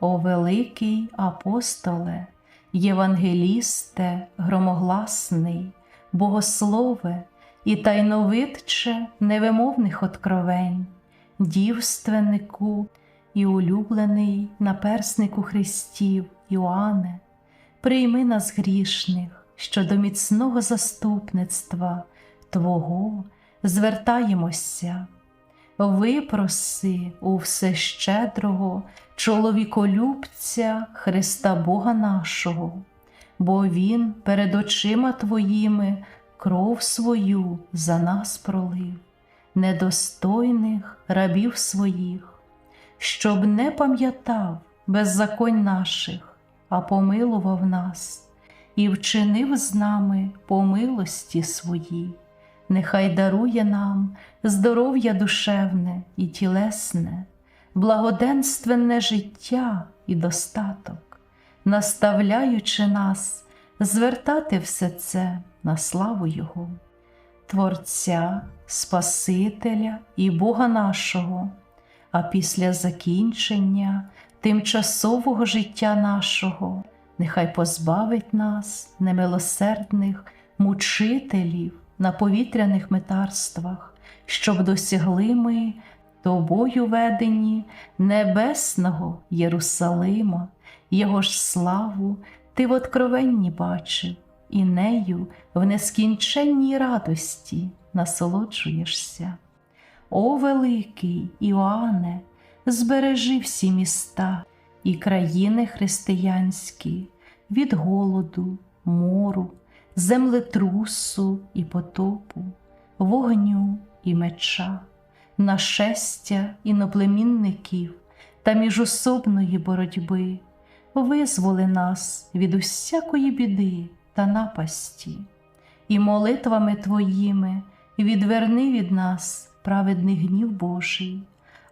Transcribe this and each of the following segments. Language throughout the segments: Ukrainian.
О великий апостоле, євангелісте, громогласний, богослове і тайновидче невимовних откровень, дівственнику і улюблений наперснику Христів Іоанне, прийми нас грішних, що до міцного заступництва Твого звертаємося. Випроси у всещедрого чоловіколюбця Христа Бога нашого, бо Він перед очима Твоїми кров свою за нас пролив, недостойних рабів своїх, щоб не пам'ятав беззаконь наших, а помилував нас і вчинив з нами по милості своїй. Нехай дарує нам здоров'я душевне і тілесне, благоденственне життя і достаток, наставляючи нас звертати все це на славу Його, Творця, Спасителя і Бога нашого, а після закінчення тимчасового життя нашого, нехай позбавить нас немилосердних мучителів на повітряних метарствах, щоб досягли ми тобою ведені небесного Єрусалима, Його ж славу ти в откровенні бачив, і нею в нескінченній радості насолоджуєшся. О великий Іоанне, збережи всі міста і країни християнські від голоду, мору, землетрусу і потопу, вогню і меча, нашестя іноплемінників та міжособної боротьби, визволи нас від усякої біди та напасті, і молитвами Твоїми відверни від нас праведний гнів Божий,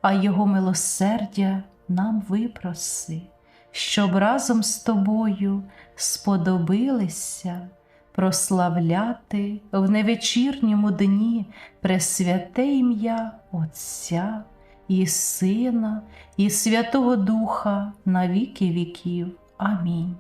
а Його милосердя нам випроси, щоб разом з тобою сподобилися прославляти в невечірньому дні пресвяте ім'я Отця і Сина, і Святого Духа на віки віків. Амінь.